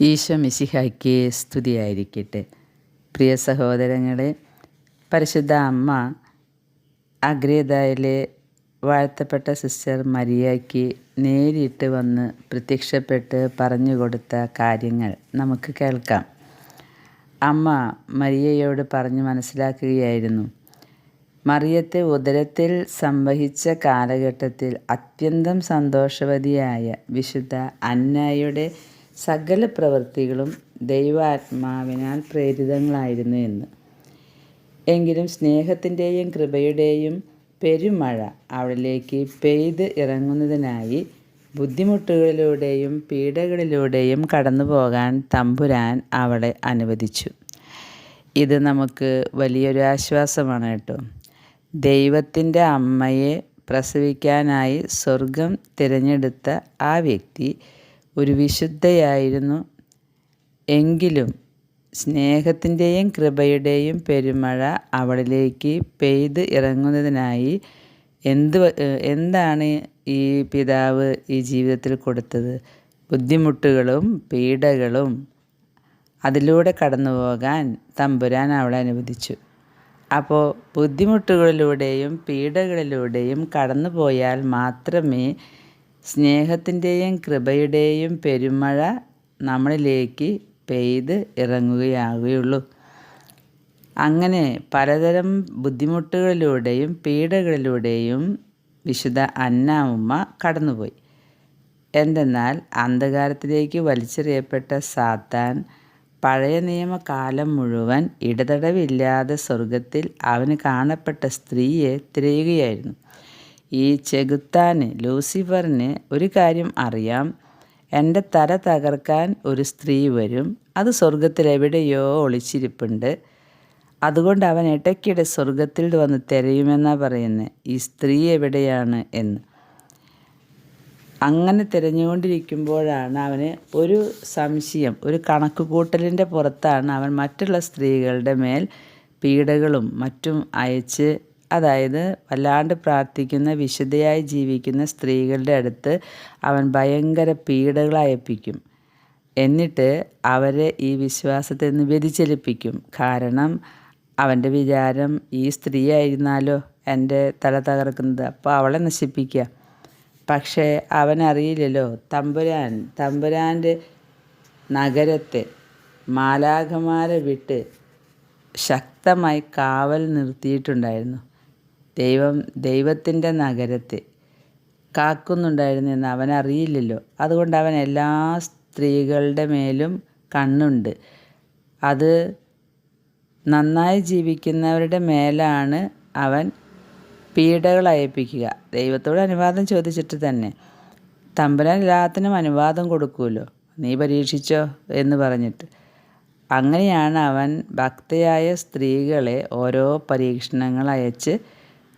ഈശോ മിശിഹായ്ക്ക് സ്തുതിയായിരിക്കട്ടെ. പ്രിയ സഹോദരങ്ങളെ പരിശുദ്ധ അമ്മ അഗ്രേതായിലെ വാഴ്ത്തപ്പെട്ട സിസ്റ്റർ മരിയയ്ക്ക് നേരിട്ട് വന്ന് പ്രത്യക്ഷപ്പെട്ട് പറഞ്ഞു കൊടുത്ത കാര്യങ്ങൾ നമുക്ക് കേൾക്കാം. അമ്മ മരിയയോട് പറഞ്ഞു മനസ്സിലാക്കുകയായിരുന്നു മറിയത്തെ ഉദരത്തിൽ സംവഹിച്ച കാലഘട്ടത്തിൽ അത്യന്തം സന്തോഷവതിയായ വിശുദ്ധ അന്നയുടെ സകല പ്രവൃത്തികളും ദൈവാത്മാവിനാൽ പ്രേരിതങ്ങളായിരുന്നു എന്ന്. എങ്കിലും സ്നേഹത്തിന്റെയും കൃപയുടെയും പെരുമഴ അവളിലേക്ക് പെയ്ത് ഇറങ്ങുന്നതിനായി ബുദ്ധിമുട്ടുകളിലൂടെയും പീഡകളിലൂടെയും കടന്നു പോകാൻ തമ്പുരാൻ അവളെ അനുവദിച്ചു. ഇത് നമുക്ക് വലിയൊരു ആശ്വാസമാണ് കേട്ടോ. ദൈവത്തിന്റെ അമ്മയെ പ്രസവിക്കാനായി സ്വർഗം തിരഞ്ഞെടുത്ത ആ വ്യക്തി ഒരു വിശുദ്ധയായിരുന്നു. എങ്കിലും സ്നേഹത്തിന്റെയും കൃപയുടെയും പെരുമഴ അവളിലേക്ക് പെയ്ത് ഇറങ്ങുന്നതിനായി എന്ത് എന്താണ് ഈ പിതാവ് ഈ ജീവിതത്തിൽ കൊടുത്തത്? ബുദ്ധിമുട്ടുകളും പീഡകളും അതിലൂടെ കടന്നു പോകാൻ തമ്പുരാൻ അവളെ അനുവദിച്ചു. അപ്പോൾ ബുദ്ധിമുട്ടുകളിലൂടെയും പീഡകളിലൂടെയും കടന്നു പോയാൽ മാത്രമേ സ്നേഹത്തിന്റെയും കൃപയുടെയും പെരുമഴ നമ്മളിലേക്ക് പെയ്ത് ഇറങ്ങുകയാകുകയുള്ളൂ അങ്ങനെ പലതരം ബുദ്ധിമുട്ടുകളിലൂടെയും പീഡകളിലൂടെയും വിശുദ്ധ അന്നാമ്മ കടന്നുപോയി. എന്തെന്നാൽ അന്ധകാരത്തിലേക്ക് വലിച്ചെറിയപ്പെട്ട സാത്താൻ പഴയ നിയമകാലം മുഴുവൻ ഇടതടവില്ലാതെ സ്വർഗത്തിൽ അവന് കാണപ്പെട്ട സ്ത്രീയെ തിരയുകയായിരുന്നു. ഈ ചെകുത്താന് ലൂസിഫറിന് ഒരു കാര്യം അറിയാം. എന്റെ തല തകർക്കാൻ ഒരു സ്ത്രീ വരും. അത് സ്വർഗത്തിൽ എവിടെയോ ഒളിച്ചിരിപ്പുണ്ട്. അതുകൊണ്ട് അവൻ ഇടയ്ക്കിടെ സ്വർഗത്തിൽ വന്ന് തിരയുമെന്നാണ് പറയുന്നത് ഈ സ്ത്രീ എവിടെയാണ് എന്ന്. അങ്ങനെ തിരഞ്ഞുകൊണ്ടിരിക്കുമ്പോഴാണ് അവന് ഒരു സംശയം. ഒരു കണക്ക് കൂട്ടലിന്റെ പുറത്താണ് അവൻ മറ്റുള്ള സ്ത്രീകളുടെ മേൽ പീഡകളും മറ്റും അയച്ച് അതായത് വല്ലാണ്ട് പ്രാർത്ഥിക്കുന്ന വിശുദ്ധയായി ജീവിക്കുന്ന സ്ത്രീകളുടെ അടുത്ത് അവൻ ഭയങ്കര പീഡകൾ അയപ്പിക്കും. എന്നിട്ട് അവരെ ഈ വിശ്വാസത്തിൽ നിന്ന് വ്യതിചലിപ്പിക്കും. കാരണം അവന്റെ വിചാരം ഈ സ്ത്രീ ആയിരുന്നാലോ എന്റെ തല തകർക്കുന്നത്? അപ്പോൾ അവളെ നശിപ്പിക്കുക പക്ഷേ അവനറിയില്ലല്ലോ തമ്പുരാൻ തമ്പുരാന്റെ നഗരത്തെ മാലാഖമാരെ വിട്ട് ശക്തമായി കാവൽ നിർത്തിയിട്ടുണ്ടായിരുന്നു. ദൈവം ദൈവത്തിന്റെ നഗരത്തെ കാക്കുന്നുണ്ടായിരുന്നെന്ന് അറിയില്ലല്ലോ. അതുകൊണ്ട് അവൻ എല്ലാ സ്ത്രീകളുടെ മേലും കണ്ണുണ്ട്. അത് നന്നായി ജീവിക്കുന്നവരുടെ മേലാണ് അവൻ പീഡകൾ അയപ്പിക്കുക. ദൈവത്തോട് അനുവാദം ചോദിച്ചിട്ട് തന്നെ തമ്പുരാൻ എല്ലാത്തിനും അനുവാദം കൊടുക്കുമല്ലോ. നീ പരീക്ഷിച്ചോ എന്ന് പറഞ്ഞിട്ട്. അങ്ങനെയാണ് അവൻ ഭക്തയായ സ്ത്രീകളെ ഓരോ പരീക്ഷണങ്ങൾ അയച്ച്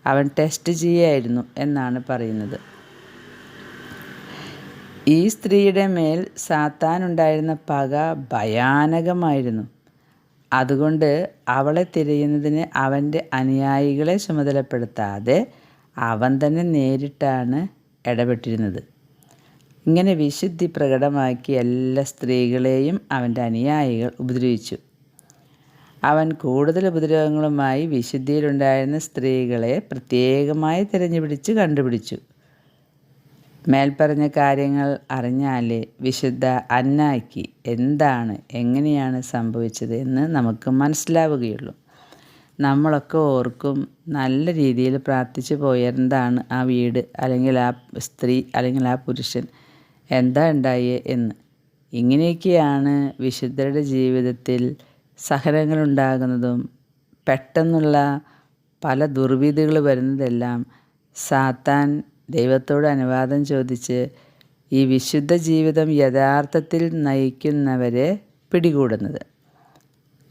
അവൻ ടെസ്റ്റ് ചെയ്യായിരുന്നു എന്നാണ് പറയുന്നത്. ഈ സ്ത്രീയുടെ മേൽ സാത്താനുണ്ടായിരുന്ന പക ഭയാനകമായിരുന്നു. അതുകൊണ്ട് അവളെ തിരയുന്നതിന് അവന്റെ അനുയായികളെ ചുമതലപ്പെടുത്താതെ അവൻ തന്നെ നേരിട്ടാണ് ഇടപെട്ടിരുന്നത്. ഇങ്ങനെ വിശുദ്ധി പ്രകടമാക്കി എല്ലാ സ്ത്രീകളെയും അവന്റെ അനുയായികൾ ഉപദ്രവിച്ചു. അവൻ കൂടുതൽ ഉപദ്രവങ്ങളുമായി വിശുദ്ധിയിലുണ്ടായിരുന്ന സ്ത്രീകളെ പ്രത്യേകമായി തിരഞ്ഞുപിടിച്ച് കണ്ടുപിടിച്ചു. മേൽപ്പറഞ്ഞ കാര്യങ്ങൾ അറിഞ്ഞാലേ വിശുദ്ധ അന്നാക്കി എന്താണ് എങ്ങനെയാണ് സംഭവിച്ചത് എന്ന് നമുക്ക് മനസ്സിലാവുകയുള്ളൂ. നമ്മളൊക്കെ ഓർക്കും നല്ല രീതിയിൽ പ്രാർത്ഥിച്ചു പോയതാണ് ആ വീട് അല്ലെങ്കിൽ ആ സ്ത്രീ അല്ലെങ്കിൽ ആ പുരുഷൻ എന്താ ഉണ്ടായേ എന്ന്. ഇങ്ങനെയൊക്കെയാണ് വിശുദ്ധരുടെ ജീവിതത്തിൽ സഹനങ്ങളുണ്ടാകുന്നതും പെട്ടെന്നുള്ള പല ദുർവിധികൾ വരുന്നതെല്ലാം സാത്താൻ ദൈവത്തോട് അനുവാദം ചോദിച്ച് ഈ വിശുദ്ധ ജീവിതം യഥാർത്ഥത്തിൽ നയിക്കുന്നവരെ പിടികൂടുന്നത്.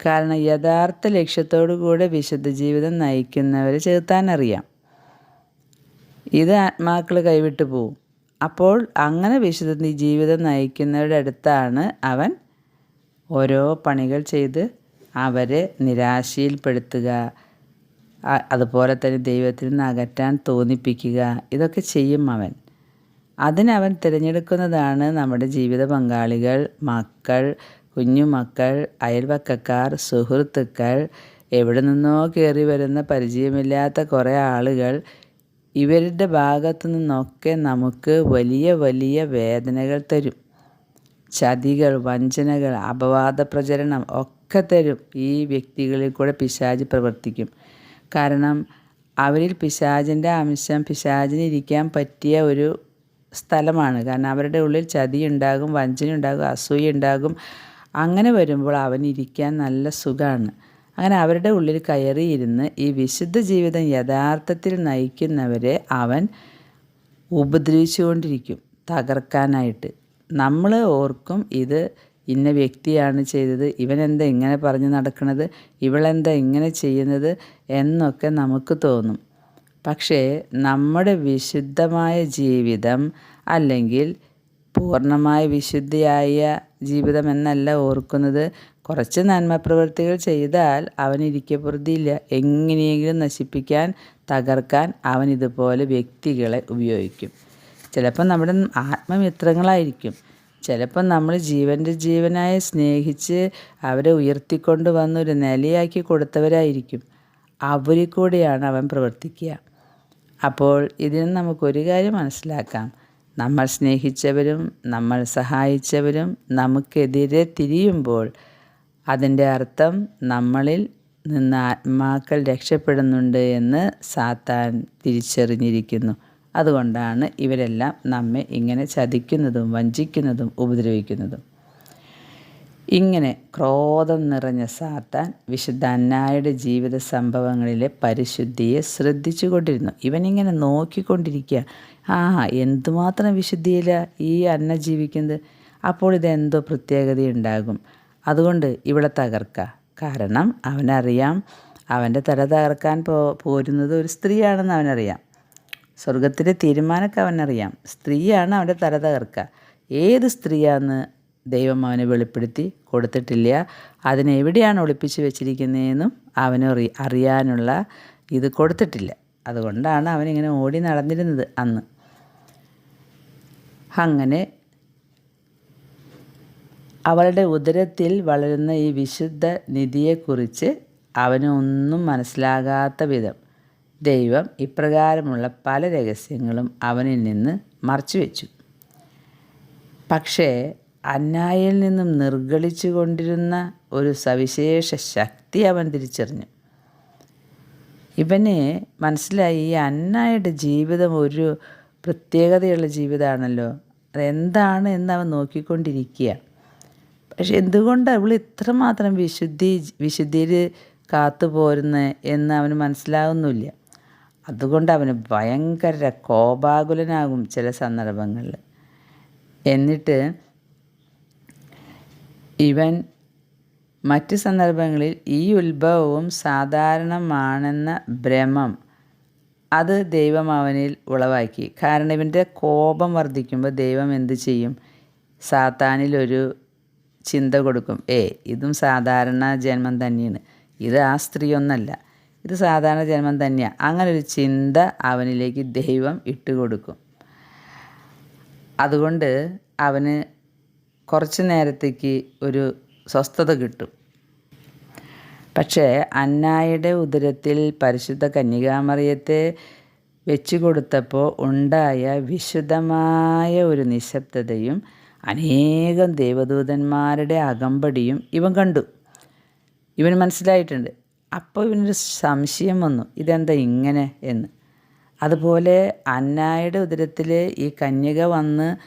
കാരണം യഥാർത്ഥ ലക്ഷ്യത്തോടു കൂടെ വിശുദ്ധ ജീവിതം നയിക്കുന്നവരെ ചേർത്താനറിയാം ഇത് ആത്മാക്കൾ കൈവിട്ടു പോവും. അപ്പോൾ അങ്ങനെ വിശുദ്ധ ജീവിതം നയിക്കുന്നവരുടെ അടുത്താണ് അവൻ ഓരോ പണികൾ ചെയ്ത് അവരെ നിരാശയിൽപ്പെടുത്തുക. അതുപോലെ തന്നെ ദൈവത്തിൽ നിന്ന് അകറ്റാൻ തോന്നിപ്പിക്കുക. ഇതൊക്കെ ചെയ്യും അവൻ. അതിനവൻ തിരഞ്ഞെടുക്കുന്നതാണ് നമ്മുടെ ജീവിത പങ്കാളികൾ മക്കൾ കുഞ്ഞുമക്കൾ അയൽവക്കക്കാർ സുഹൃത്തുക്കൾ എവിടെ നിന്നോ കയറി വരുന്ന പരിചയമില്ലാത്ത കുറേ ആളുകൾ. ഇവരുടെ ഭാഗത്തു നിന്നൊക്കെ നമുക്ക് വലിയ വലിയ വേദനകൾ തരും. ചതികൾ വഞ്ചനകൾ അപവാദ പ്രചരണം ഒക്കെ തരും ഈ വ്യക്തികളിൽ കൂടെ പിശാജ് പ്രവർത്തിക്കും. കാരണം അവരിൽ പിശാജിന്റെ അംശം പിശാജിന് ഇരിക്കാൻ പറ്റിയ ഒരു സ്ഥലമാണ്. കാരണം അവരുടെ ഉള്ളിൽ ചതി ഉണ്ടാകും വഞ്ചന ഉണ്ടാകും അസൂയ ഉണ്ടാകും. അങ്ങനെ വരുമ്പോൾ അവനിരിക്കാൻ നല്ല സുഖമാണ് അങ്ങനെ അവരുടെ ഉള്ളിൽ കയറിയിരുന്ന് ഈ വിശുദ്ധ ജീവിതം യഥാർത്ഥത്തിൽ നയിക്കുന്നവരെ അവൻ ഉപദ്രവിച്ചുകൊണ്ടിരിക്കും തകർക്കാനായിട്ട്. നമ്മൾ ഓർക്കും ഇത് ഇന്ന വ്യക്തിയാണ് ചെയ്തത് ഇവനെന്താ ഇങ്ങനെ പറഞ്ഞു നടക്കുന്നത് ഇവളെന്താ ഇങ്ങനെ ചെയ്യുന്നത് എന്നൊക്കെ നമുക്ക് തോന്നും. പക്ഷേ നമ്മുടെ വിശുദ്ധമായ ജീവിതം അല്ലെങ്കിൽ പൂർണമായ വിശുദ്ധിയായ ജീവിതം എന്നല്ല ഓർക്കുന്നത്. കുറച്ച് നന്മ പ്രവൃത്തികൾ ചെയ്താൽ അവൻ ഇരിക്കപ്പുറത്തില്ല എങ്ങനെയെങ്കിലും നശിപ്പിക്കാൻ തകർക്കാൻ അവൻ ഇതുപോലെ വ്യക്തികളെ ഉപയോഗിക്കും. ചിലപ്പോൾ നമ്മുടെ ആത്മമിത്രങ്ങളായിരിക്കും. ചിലപ്പോൾ നമ്മൾ ജീവന്റെ ജീവനായി സ്നേഹിച്ച് അവരെ ഉയർത്തിക്കൊണ്ട് വന്ന് ഒരു നിലയാക്കി കൊടുത്തവരായിരിക്കും. അവരിൽ കൂടെയാണ് അവൻ പ്രവർത്തിക്കുക. അപ്പോൾ ഇതിന് നമുക്കൊരു കാര്യം മനസ്സിലാക്കാം. നമ്മൾ സ്നേഹിച്ചവരും നമ്മൾ സഹായിച്ചവരും നമുക്കെതിരെ തിരിയുമ്പോൾ അതിന്റെ അർത്ഥം നമ്മളിൽ നിന്ന് ആത്മാക്കൾ രക്ഷപ്പെടുന്നുണ്ട് എന്ന് സാത്താൻ തിരിച്ചറിഞ്ഞിരിക്കുന്നു. അതുകൊണ്ടാണ് ഇവരെല്ലാം നമ്മെ ഇങ്ങനെ ചതിക്കുന്നതും വഞ്ചിക്കുന്നതും ഉപദ്രവിക്കുന്നതും. ഇങ്ങനെ ക്രോധം നിറഞ്ഞ സാത്താൻ വിശുദ്ധ അന്നായുടെ ജീവിത സംഭവങ്ങളിലെ പരിശുദ്ധിയെ ശ്രദ്ധിച്ചു കൊണ്ടിരുന്നു ഇവനിങ്ങനെ നോക്കിക്കൊണ്ടിരിക്കുക. ആ എന്തുമാത്രം വിശുദ്ധിയില്ല ഈ അന്ന ജീവിക്കുന്നത്? അപ്പോൾ ഇതെന്തോ പ്രത്യേകതയുണ്ടാകും. അതുകൊണ്ട് ഇവിടെ തകർക്കുക കാരണം അവനറിയാം അവന്റെ തല തകർക്കാൻ പോ പോരുന്നത് ഒരു സ്ത്രീയാണെന്ന് അവനറിയാം. സ്വർഗത്തിലെ തീരുമാനമൊക്കെ അവനറിയാം. സ്ത്രീയാണ് അവന്റെ തല തകർക്കുക. ഏത് സ്ത്രീയാണെന്ന് ദൈവം അവനെ വെളിപ്പെടുത്തി കൊടുത്തിട്ടില്ല. അതിനെവിടെയാണ് ഒളിപ്പിച്ച് വെച്ചിരിക്കുന്നതെന്നും അവന് അറിയാനുള്ള ഇത് കൊടുത്തിട്ടില്ല. അതുകൊണ്ടാണ് അവനിങ്ങനെ ഓടി നടന്നിരുന്നത് അന്ന്. അങ്ങനെ അവളുടെ ഉദരത്തിൽ വളരുന്ന ഈ വിശുദ്ധ നിധിയെക്കുറിച്ച് അവനൊന്നും മനസ്സിലാകാത്ത വിധം ദൈവം ഇപ്രകാരമുള്ള പല രഹസ്യങ്ങളും അവനിൽ നിന്ന് മറച്ചു വെച്ചു പക്ഷേ അന്നായിൽ നിന്നും നിർഗളിച്ചു കൊണ്ടിരുന്ന ഒരു സവിശേഷ ശക്തി അവൻ തിരിച്ചറിഞ്ഞു. ഇവന് മനസ്സിലായി ഈ അന്നായുടെ ജീവിതം ഒരു പ്രത്യേകതയുള്ള ജീവിതമാണല്ലോ. അതെന്താണ് എന്ന് അവൻ നോക്കിക്കൊണ്ടിരിക്കുക. പക്ഷെ എന്തുകൊണ്ട് അവൾ ഇത്രമാത്രം വിശുദ്ധി വിശുദ്ധിയിൽ കാത്തു പോരുന്നത് എന്ന് അവന് മനസ്സിലാകുന്നില്ല അതുകൊണ്ട് അവന് ഭയങ്കര കോപാകുലനാകും ചില സന്ദർഭങ്ങളിൽ. എന്നിട്ട് ഇവൻ മറ്റ് സന്ദർഭങ്ങളിൽ ഈ ഉത്ഭവവും സാധാരണമാണെന്ന ഭ്രമം അത് ദൈവം അവനിൽ ഉളവാക്കി. കാരണം ഇവന്റെ കോപം വർദ്ധിക്കുമ്പോൾ ദൈവം എന്ത് ചെയ്യും? സാത്താനിലൊരു ചിന്ത കൊടുക്കും. ഏ ഇതും സാധാരണ ജന്മം തന്നെയാണ്. ഇത് ആ സ്ത്രീ ഒന്നല്ല. ഇത് സാധാരണ ജന്മം തന്നെയാണ് അങ്ങനെ ഒരു ചിന്ത അവനിലേക്ക് ദൈവം ഇട്ടുകൊടുക്കും. അതുകൊണ്ട് അവന് കുറച്ച് നേരത്തേക്ക് ഒരു സ്വസ്ഥത കിട്ടും. പക്ഷേ അന്നായുടെ ഉദരത്തിൽ പരിശുദ്ധ കന്യകാമറിയത്തെ വെച്ചു കൊടുത്തപ്പോൾ ഉണ്ടായ വിശുദ്ധമായ ഒരു നിശബ്ദതയും അനേകം ദേവദൂതന്മാരുടെ അകമ്പടിയും ഇവൻ കണ്ടു. ഇവന് മനസ്സിലായിട്ടുണ്ട്. അപ്പോൾ ഇവനൊരു സംശയം വന്നു. ഇതെന്താ ഇങ്ങനെ? എന്ന്. അതുപോലെ അന്നായുടെ ഉദരത്തിൽ ഈ കന്യക വന്ന്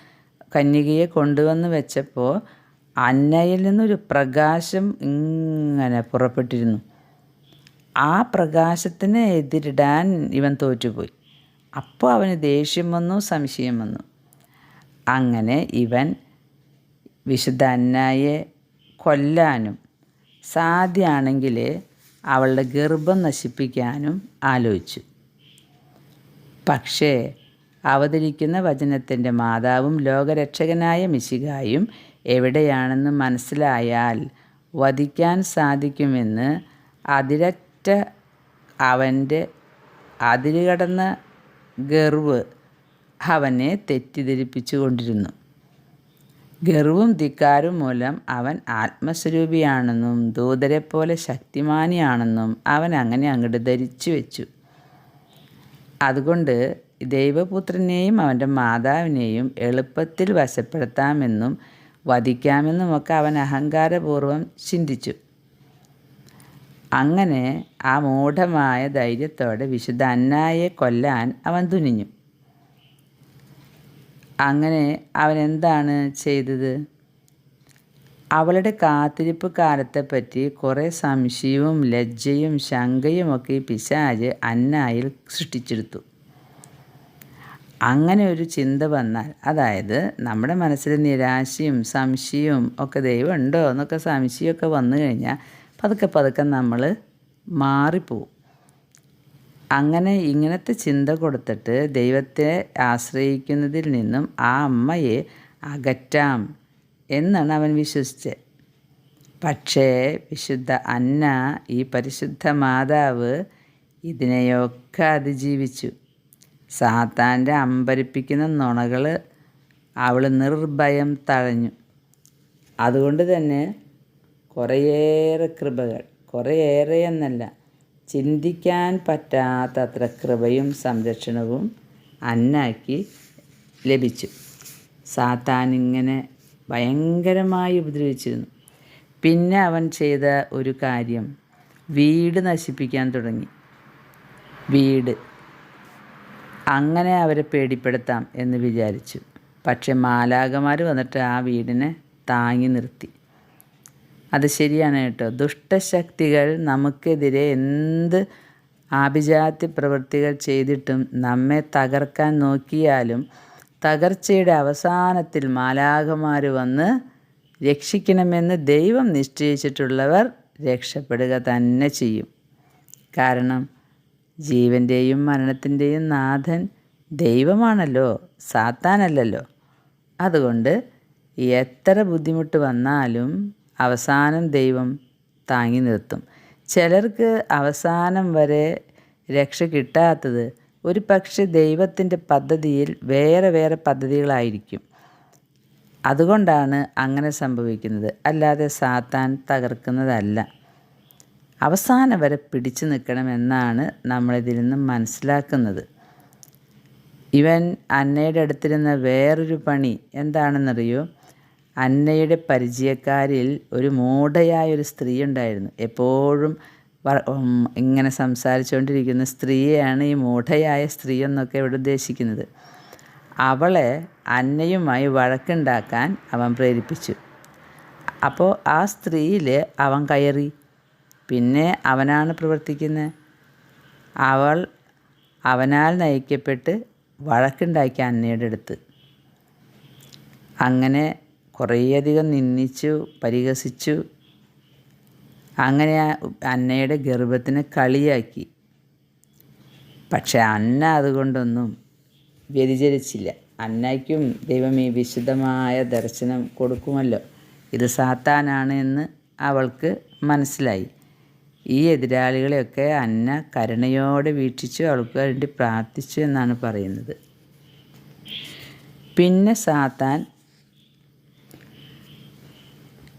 കന്യകയെ കൊണ്ടുവന്ന് വെച്ചപ്പോൾ അന്നയിൽ നിന്നൊരു പ്രകാശം ഇങ്ങനെ പുറപ്പെട്ടിരുന്നു. ആ പ്രകാശത്തിനെ എതിരിടാൻ ഇവൻ തോറ്റുപോയി. അപ്പോൾ അവന് ദേഷ്യം വന്നു സംശയം വന്നു. അങ്ങനെ ഇവൻ വിശുദ്ധ അന്നായെ കൊല്ലാനും സാധ്യമാണെങ്കിൽ അവളുടെ ഗർഭം നശിപ്പിക്കാനും ആലോചിച്ചു. പക്ഷേ അവതരിക്കുന്ന വചനത്തിന്റെ മാതാവും ലോകരക്ഷകനായ മിശികായും എവിടെയാണെന്ന് മനസ്സിലായാൽ വധിക്കാൻ സാധിക്കുമെന്ന് അതിരറ്റ അവന്റെ അതിരുകടന്ന ഗർവ് അവനെ തെറ്റിദ്ധരിപ്പിച്ചു കൊണ്ടിരുന്നു ഗർവും ധിക്കാരും മൂലം അവൻ ആത്മസ്വരൂപിയാണെന്നും ദൂതരെ പോലെ ശക്തിമാനിയാണെന്നും അവൻ അങ്ങനെ അങ്ങോട്ട് ധരിച്ചു വെച്ചു. അതുകൊണ്ട് ദൈവപുത്രനെയും അവന്റെ മാതാവിനെയും എളുപ്പത്തിൽ വശപ്പെടുത്താമെന്നും വധിക്കാമെന്നുമൊക്കെ അവൻ അഹങ്കാരപൂർവം ചിന്തിച്ചു. അങ്ങനെ ആ മൂഢമായ ധൈര്യത്തോടെ വിശുദ്ധ അന്നായെ കൊല്ലാൻ അവൻ തുനിഞ്ഞു. അങ്ങനെ അവൻ എന്താണ് ചെയ്തത്? അവളുടെ കാത്തിരിപ്പ് കാലത്തെപ്പറ്റി കുറേ സംശയവും ലജ്ജയും ശങ്കയും ഒക്കെ ഈ പിശാജ് അന്നായിൽ സൃഷ്ടിച്ചെടുത്തു. അങ്ങനെ ഒരു ചിന്ത വന്നാൽ അതായത് നമ്മുടെ മനസ്സിൽ നിരാശയും സംശയവും ഒക്കെ ദൈവം ഉണ്ടോ എന്നൊക്കെ സംശയമൊക്കെ വന്നു കഴിഞ്ഞാൽ പതുക്കെ പതുക്കെ നമ്മൾ മാറിപ്പോവും. അങ്ങനെ ഇങ്ങനത്തെ ചിന്ത കൊടുത്തിട്ട് ദൈവത്തെ ആശ്രയിക്കുന്നതിൽ നിന്നും ആ അമ്മയെ അകറ്റാം എന്നാണ് അവൻ വിശ്വസിച്ച് പക്ഷേ വിശുദ്ധ അന്ന ഈ പരിശുദ്ധ മാതാവ് ഇതിനെയൊക്കെ അതിജീവിച്ചു. സാത്താന്റെ അമ്പരിപ്പിക്കുന്ന നുണകൾ അവൾ നിർഭയം തഴഞ്ഞു. അതുകൊണ്ട് തന്നെ കുറേയേറെ കൃപകൾ കുറേയേറെ എന്നല്ല ചിന്തിക്കാൻ പറ്റാത്തത്ര കൃപയും സംരക്ഷണവും അന്നാക്കി ലഭിച്ചു. സാത്താൻ ഇങ്ങനെ ഭയങ്കരമായി ഉപദ്രവിച്ചിരുന്നു. പിന്നെ അവൻ ചെയ്ത ഒരു കാര്യം വീട് നശിപ്പിക്കാൻ തുടങ്ങി. വീട്. അങ്ങനെ അവരെ പേടിപ്പെടുത്താം എന്ന് വിചാരിച്ചു. പക്ഷെ മാലാകമാർ വന്നിട്ട് ആ വീടിനെ താങ്ങി നിർത്തി. അത് ശരിയാണ് കേട്ടോ. ദുഷ്ടശക്തികൾ നമുക്കെതിരെ എന്ത് ആഭിജാത്യ പ്രവൃത്തികൾ ചെയ്തിട്ടും നമ്മെ തകർക്കാൻ നോക്കിയാലും തകർച്ചയുടെ അവസാനത്തിൽ മാലാഘമാർ വന്ന് രക്ഷിക്കണമെന്ന് ദൈവം നിശ്ചയിച്ചിട്ടുള്ളവർ രക്ഷപ്പെടുക തന്നെ ചെയ്യും. കാരണം ജീവന്റെയും മരണത്തിന്റെയും നാഥൻ ദൈവമാണല്ലോ സാത്താനല്ലല്ലോ. അതുകൊണ്ട് എത്ര ബുദ്ധിമുട്ട് വന്നാലും അവസാനം ദൈവം താങ്ങി നിർത്തും. ചിലർക്ക് അവസാനം വരെ രക്ഷ കിട്ടാത്തത് ഒരു പക്ഷെ ദൈവത്തിന്റെ പദ്ധതിയിൽ വേറെ വേറെ പദ്ധതികളായിരിക്കും. അതുകൊണ്ടാണ് അങ്ങനെ സംഭവിക്കുന്നത്. അല്ലാതെ സാത്താൻ തകർക്കുന്നതല്ല. അവസാനം വരെ പിടിച്ചു നിൽക്കണമെന്നാണ് നമ്മളിതിൽ നിന്ന് മനസ്സിലാക്കുന്നത്. ഇവൻ അന്നയുടെ അടുത്തിരുന്ന വേറൊരു പണി എന്താണെന്നറിയോ? അന്നയുടെ പരിചയക്കാരിൽ ഒരു മൂഢയായൊരു സ്ത്രീ ഉണ്ടായിരുന്നു എപ്പോഴും ഇങ്ങനെ സംസാരിച്ചുകൊണ്ടിരിക്കുന്ന സ്ത്രീയെയാണ് ഈ മൂഢയായ സ്ത്രീ എന്നൊക്കെ ഇവിടെ ഉദ്ദേശിക്കുന്നത്. അവളെ അന്നയുമായി വഴക്കുണ്ടാക്കാൻ അവൻ പ്രേരിപ്പിച്ചു. അപ്പോൾ ആ സ്ത്രീയിൽ അവൻ കയറി. പിന്നെ അവനാണ് പ്രവർത്തിക്കുന്നത് അവൾ അവനാൽ നയിക്കപ്പെട്ട് വഴക്കുണ്ടാക്കി അന്നയുടെ അടുത്ത്. അങ്ങനെ കുറേയധികം നിന്ദിച്ചു പരിഹസിച്ചു അങ്ങനെ അന്നയുടെ ഗർഭത്തിനെ കളിയാക്കി. പക്ഷെ അന്ന അതുകൊണ്ടൊന്നും വ്യതിചരിച്ചില്ല അന്നയ്ക്കും ദൈവം ഈ വിശുദ്ധമായ ദർശനം കൊടുക്കുമല്ലോ. ഇത് സാത്താനാണ് എന്ന് അവൾക്ക് മനസ്സിലായി. ഈ എതിരാളികളെയൊക്കെ അന്ന കരുണയോടെ വീക്ഷിച്ചു അവൾക്ക് വേണ്ടി പ്രാർത്ഥിച്ചു എന്നാണ് പറയുന്നത്. പിന്നെ സാത്താൻ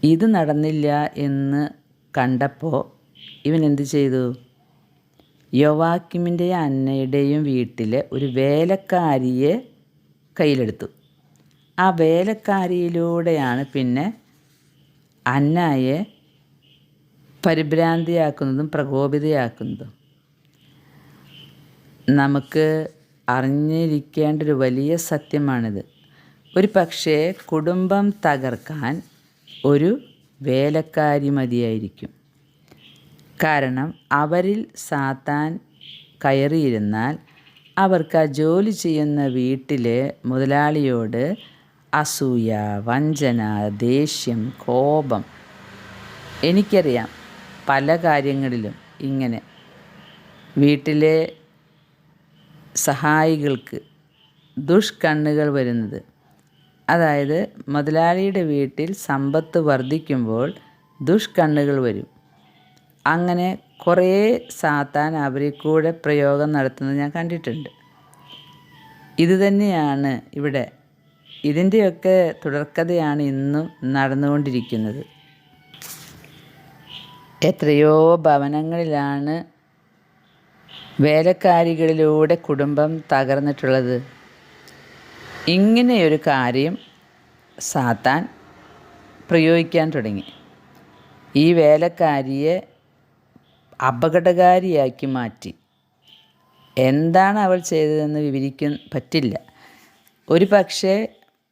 ഇത് നടന്നില്ല എന്ന് കണ്ടപ്പോൾ ഇവൻ എന്ത് ചെയ്തു? യോവാക്കിമിന്റെ അന്നയുടെയും വീട്ടിൽ ഒരു വേലക്കാരിയെ കയ്യിലെടുത്തു. ആ വേലക്കാരിയിലൂടെയാണ് പിന്നെ അന്നയെ പരിഭ്രാന്തിയാക്കുന്നതും പ്രകോപിതയാക്കുന്നതും. നമുക്ക് അറിഞ്ഞിരിക്കേണ്ട ഒരു വലിയ സത്യമാണിത്. ഒരു പക്ഷേ കുടുംബം തകർക്കാൻ ഒരു വേലക്കാരി മതിയായിരിക്കും. കാരണം അവരിൽ സാത്താൻ കയറിയിരുന്നാൽ അവർക്ക് ആ ജോലി ചെയ്യുന്ന വീട്ടിലെ മുതലാളിയോട് അസൂയ വഞ്ചന ദേഷ്യം കോപം. എനിക്കറിയാം പല കാര്യങ്ങളിലും ഇങ്ങനെ വീട്ടിലെ സഹായികൾക്ക് ദുഷ്കണ്ണുകൾ വരുന്നത്. അതായത് മുതലാളിയുടെ വീട്ടിൽ സമ്പത്ത് വർദ്ധിക്കുമ്പോൾ ദുഷ്കണ്ണുകൾ വരും. അങ്ങനെ കുറേ സാത്താൻ അവരിൽ കൂടെ പ്രയോഗം നടത്തുന്നത് ഞാൻ കണ്ടിട്ടുണ്ട്. ഇതുതന്നെയാണ് ഇവിടെ ഇതിന്റെയൊക്കെ തുടർക്കഥയാണ് ഇന്നും നടന്നുകൊണ്ടിരിക്കുന്നത്. എത്രയോ ഭവനങ്ങളിലാണ് വേലക്കാരികളിലൂടെ കുടുംബം തകർന്നിട്ടുള്ളത്. ഇങ്ങനെയൊരു കാര്യം സാത്താൻ പ്രയോഗിക്കാൻ തുടങ്ങി. ഈ വേലക്കാരിയെ അപകടകാരിയാക്കി മാറ്റി. എന്താണ് അവൾ ചെയ്തതെന്ന് വിവരിക്കാൻ പറ്റില്ല. ഒരു പക്ഷേ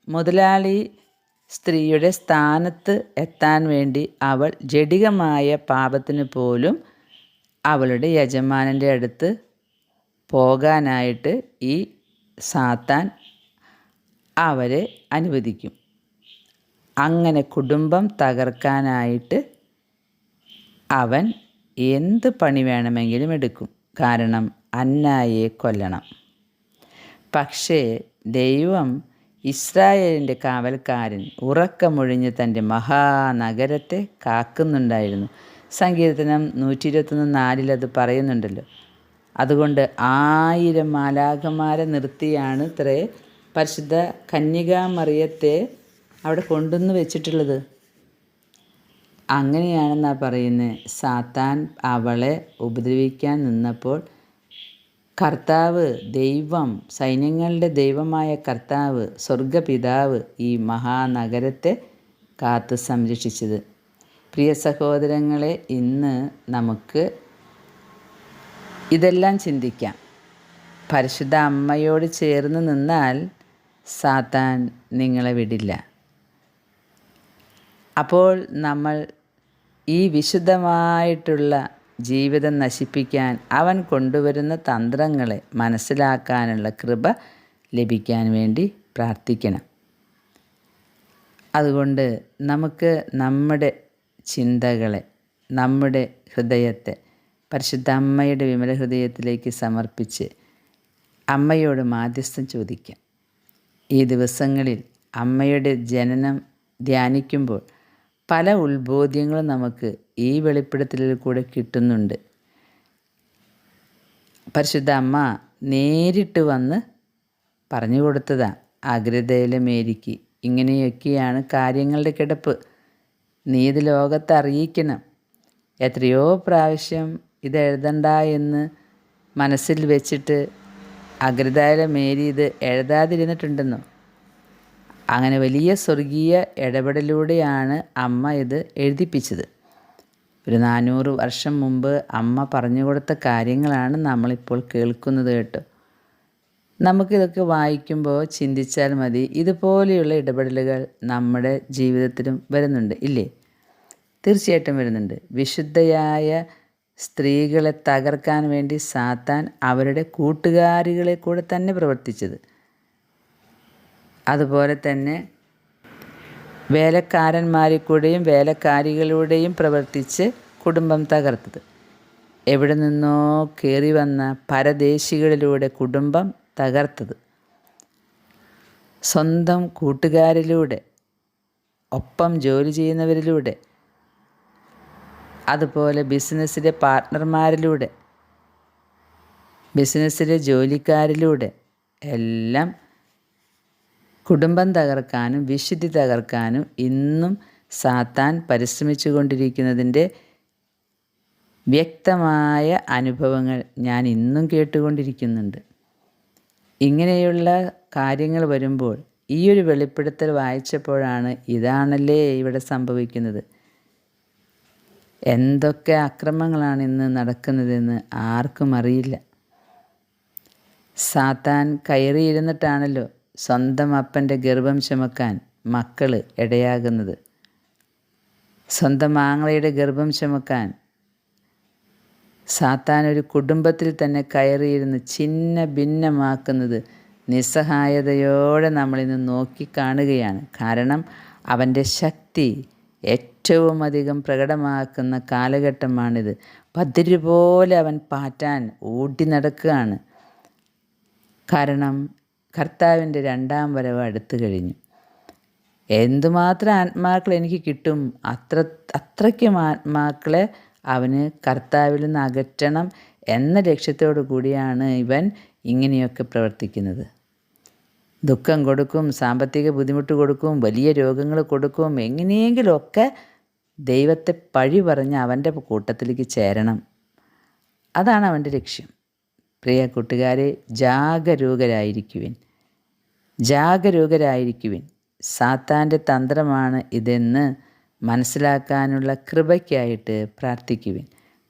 മുതലാളി സ്ത്രീയുടെ സ്ഥാനത്ത് എത്താൻ വേണ്ടി അവൾ ജഡികമായ പാപത്തിന് പോലും അവളുടെ യജമാനന്റെ അടുത്ത് പോകാനായിട്ട് ഈ സാത്താൻ അവരെ അനുവദിക്കും. അങ്ങനെ കുടുംബം തകർക്കാനായിട്ട് അവൻ എന്ത് പണി വേണമെങ്കിലും എടുക്കും. കാരണം അന്നായെ കൊല്ലണം. പക്ഷേ ദൈവം ഇസ്രായേലിന്റെ കാവൽക്കാരൻ ഉറക്കമൊഴിഞ്ഞ് തന്റെ മഹാനഗരത്തെ കാക്കുന്നുണ്ടായിരുന്നു. സങ്കീർത്തനം നൂറ്റി ഇരുപത്തൊന്ന് നാലിലത് പറയുന്നുണ്ടല്ലോ. അതുകൊണ്ട് ആയിരം മാലാഖമാരെ നിർത്തിയാണ് ഇത്രേ പരിശുദ്ധ കന്യകാമറിയത്തെ അവിടെ കൊണ്ടുവന്ന് വെച്ചിട്ടുള്ളത്. അങ്ങനെയാണെന്നാ പറയുന്നത് സാത്താൻ അവളെ ഉപദ്രവിക്കാൻ നിന്നപ്പോൾ കർത്താവ് ദൈവം സൈന്യങ്ങളുടെ ദൈവമായ കർത്താവ് സ്വർഗപിതാവ് ഈ മഹാനഗരത്തെ കാത്തു സംരക്ഷിച്ചത്. പ്രിയ സഹോദരങ്ങളെ ഇന്ന് നമുക്ക് ഇതെല്ലാം ചിന്തിക്കാം. പരിശുദ്ധ അമ്മയോട് ചേർന്ന് നിന്നാൽ സാത്താൻ നിങ്ങളെ വിടില്ല. അപ്പോൾ നമ്മൾ ഈ വിശുദ്ധമായിട്ടുള്ള ജീവിതം നശിപ്പിക്കാൻ അവൻ കൊണ്ടുവരുന്ന തന്ത്രങ്ങളെ മനസ്സിലാക്കാനുള്ള കൃപ ലഭിക്കാൻ വേണ്ടി പ്രാർത്ഥിക്കണം. അതുകൊണ്ട് നമുക്ക് നമ്മുടെ ചിന്തകളെ നമ്മുടെ ഹൃദയത്തെ പരിശുദ്ധ അമ്മയുടെ വിമല ഹൃദയത്തിലേക്ക് സമർപ്പിച്ച് അമ്മയോട് മാധ്യസ്ഥം ചോദിക്കാം. ഈ ദിവസങ്ങളിൽ അമ്മയുടെ ജനനം ധ്യാനിക്കുമ്പോൾ പല ഉത്ബോധ്യങ്ങളും നമുക്ക് ഈ വെളിപ്പെടുത്തലിൽ കൂടെ കിട്ടുന്നുണ്ട്. പരിശുദ്ധ അമ്മ നേരിട്ട് വന്ന് പറഞ്ഞു കൊടുത്തതാണ് അഗ്രതയിലെ മേരിക്ക് ഇങ്ങനെയൊക്കെയാണ് കാര്യങ്ങളുടെ കിടപ്പ്. നീ ഇത് ലോകത്തെ അറിയിക്കണം. എത്രയോ പ്രാവശ്യം ഇത് എഴുതണ്ട എന്ന് മനസ്സിൽ വെച്ചിട്ട് അഗ്രതായിലെ മേരി ഇത് എഴുതാതിരുന്നിട്ടുണ്ടെന്നോ അങ്ങനെ വലിയ സ്വർഗീയ ഇടപെടലൂടെയാണ് അമ്മ ഇത് എഴുതിപ്പിച്ചത്. ഒരു നാനൂറ് വർഷം മുമ്പ് അമ്മ പറഞ്ഞു കൊടുത്ത കാര്യങ്ങളാണ് നമ്മളിപ്പോൾ കേൾക്കുന്നത് കേട്ടോ. നമുക്കിതൊക്കെ വായിക്കുമ്പോൾ ചിന്തിച്ചാൽ മതി ഇതുപോലെയുള്ള ഇടപെടലുകൾ നമ്മുടെ ജീവിതത്തിലും വരുന്നുണ്ട് ഇല്ലേ? തീർച്ചയായിട്ടും വരുന്നുണ്ട്. വിശുദ്ധയായ സ്ത്രീകളെ തകർക്കാൻ വേണ്ടി സാത്താൻ അവരുടെ കൂട്ടുകാരികളെ കൂടെ തന്നെ പ്രവർത്തിച്ചത്. അതുപോലെ തന്നെ വേലക്കാരന്മാരിൽ കൂടെയും വേലക്കാരികളുടെയും പ്രവർത്തിച്ച് കുടുംബം തകർത്തത്. എവിടെ നിന്നോ കയറി വന്ന പരദേശികളിലൂടെ കുടുംബം തകർത്തത്. സ്വന്തം കൂട്ടുകാരിലൂടെ ഒപ്പം ജോലി ചെയ്യുന്നവരിലൂടെ അതുപോലെ ബിസിനസ്സിലെ പാർട്ട്ണർമാരിലൂടെ ബിസിനസ്സിലെ ജോലിക്കാരിലൂടെ എല്ലാം കുടുംബം തകർക്കാനും വിശുദ്ധി തകർക്കാനും ഇന്നും സാത്താൻ പരിശ്രമിച്ചു കൊണ്ടിരിക്കുന്നതിന്റെ വ്യക്തമായ അനുഭവങ്ങൾ ഞാൻ ഇന്നും കേട്ടുകൊണ്ടിരിക്കുന്നുണ്ട്. ഇങ്ങനെയുള്ള കാര്യങ്ങൾ വരുമ്പോൾ ഈ ഒരു വെളിപ്പെടുത്തൽ വായിച്ചപ്പോഴാണ് ഇതാണല്ലേ ഇവിടെ സംഭവിക്കുന്നത്. എന്തൊക്കെ അക്രമങ്ങളാണ് ഇന്ന് നടക്കുന്നതെന്ന് ആർക്കും അറിയില്ല. സാത്താൻ കയറിയിരുന്നിട്ടാണല്ലോ സ്വന്തം അപ്പന്റെ ഗർഭം ചുമക്കാൻ മക്കൾ ഇടയാകുന്നത്. സ്വന്തം ആങ്ങളയുടെ ഗർഭം ചുമക്കാൻ സാത്താൻ ഒരു കുടുംബത്തിൽ തന്നെ കയറിയിരുന്ന് ചിന്ന ഭിന്നമാക്കുന്നത് നിസ്സഹായതയോടെ നമ്മളിന്ന് നോക്കിക്കാണുകയാണ്. കാരണം അവന്റെ ശക്തി ഏറ്റവും അധികം പ്രകടമാക്കുന്ന കാലഘട്ടമാണിത്. പതിര് പോലെ അവൻ പാറ്റാൻ ഓടി നടക്കുകയാണ്. കാരണം കർത്താവിന്റെ രണ്ടാം വരവ് അടുത്തു കഴിഞ്ഞു. എന്തുമാത്രം ആത്മാക്കൾ എനിക്ക് കിട്ടും അത്ര അത്രയ്ക്കും ആത്മാക്കളെ അവന് കർത്താവിൽ നിന്ന് അകറ്റണം എന്ന ലക്ഷ്യത്തോടു കൂടിയാണ് ഇവൻ ഇങ്ങനെയൊക്കെ പ്രവർത്തിക്കുന്നത്. ദുഃഖം കൊടുക്കും സാമ്പത്തിക ബുദ്ധിമുട്ട് കൊടുക്കും വലിയ രോഗങ്ങൾ കൊടുക്കും എങ്ങനെയെങ്കിലുമൊക്കെ ദൈവത്തെ പഴി പറഞ്ഞ് അവന്റെ കൂട്ടത്തിലേക്ക് ചേരണം. അതാണ് അവന്റെ ലക്ഷ്യം. പ്രിയ കൂട്ടുകാരെ ജാഗരൂകരായിരിക്കുവിൻ. ജാഗരൂകരായിരിക്കുവിൻ. സാത്താന്റെ തന്ത്രമാണ് ഇതെന്ന് മനസ്സിലാക്കാനുള്ള കൃപയ്ക്കായിട്ട് പ്രാർത്ഥിക്കുവിൻ.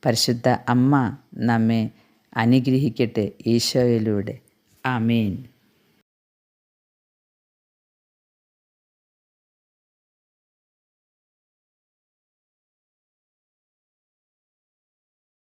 പരിശുദ്ധ അമ്മ നമ്മെ അനുഗ്രഹിക്കട്ടെ ഈശോയിലൂടെ. ആമേൻ.